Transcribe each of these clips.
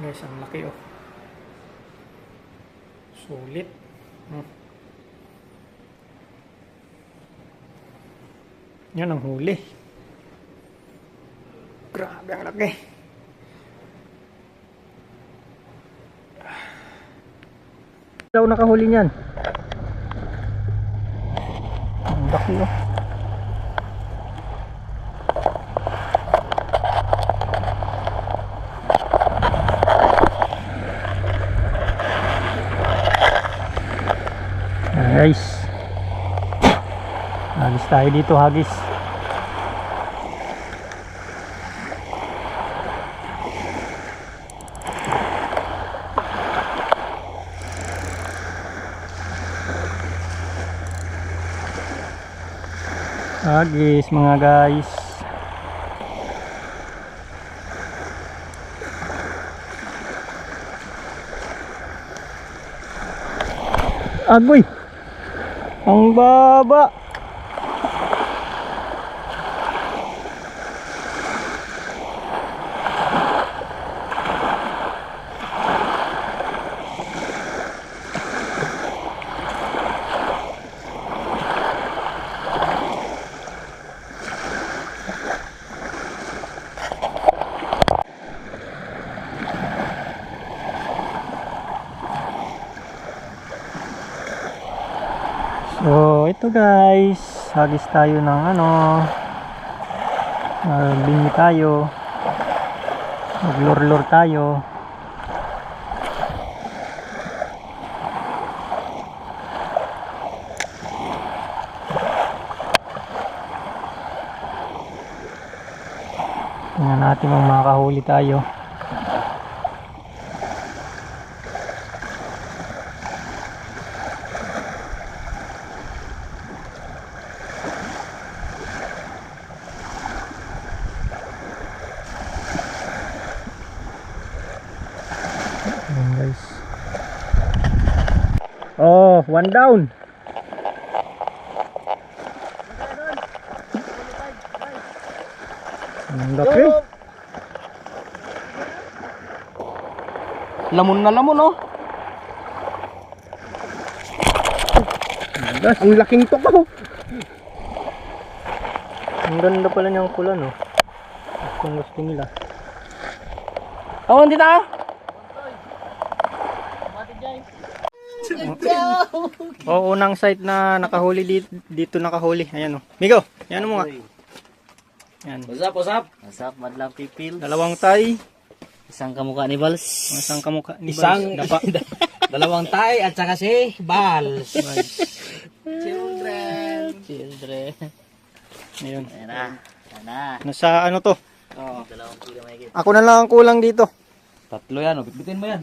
Guys, ang laki oh. Sulit. Hmm. Yan ang huli. Grabe ang laki. Daw nakahuli niyan. Ang laki oh. Guys. Hagis tayo dito, hagis. Hagis mga guys. Agoy! Ang baba! So, ito guys, hagis tayo ng ano, magbingi tayo, maglur-lur tayo. Tingnan natin kung makakahuli tayo. Ayan guys. Oh, one down. Ang laki. Lamon na lamon oh. Guys, Ang laking tok oh. ang ganda pala niyang kulan oh. Kung gusto nila. Oh, hindi Oh, unang site na nakahuli dito, dito nakahuli. Ayan oh. Migo, yan mo nga. Yan. What's up, what's up? What's up, Madlang People? Dalawang tay, Isang kamukha ni Bals. isang kamukha ni Isang. Dapa. dalawang tay at saka si Bals. Children. Children. Ayun. Ayan na. Ayan na. Nasa ano to? Oh. Dalawang kilo may Ako na lang ang kulang dito. Tatlo yan, oh. bitbitin mo yan.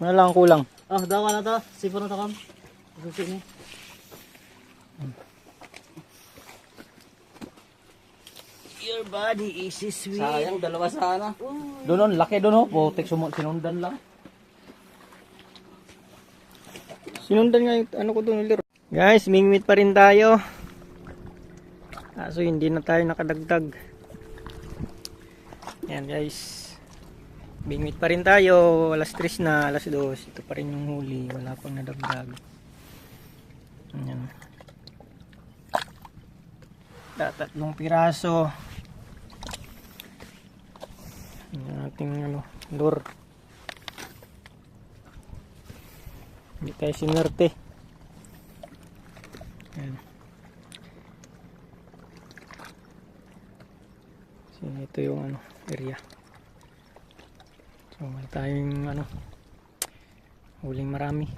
Ako na lang ang kulang. Oh, dawa na to. Sipon na to kam. Susi niya. Your body is sweet. Sayang, dalawa sana. Doon on, laki doon oh. Putik sumu- sinundan lang. Sinundan nga yung ano ko doon ulit. Guys, mingmit pa rin tayo. Kaso hindi na tayo nakadagdag. Yan guys. Bingwit pa rin tayo. Alas 3 na, alas 2. Ito pa rin yung huli. Wala pang nadagdag. Yan. Tatlong piraso. Yan ating ano, lure. Hindi tayo sinerte. Yan. So, ito yung ano, area. So, may tayong ano, huling marami.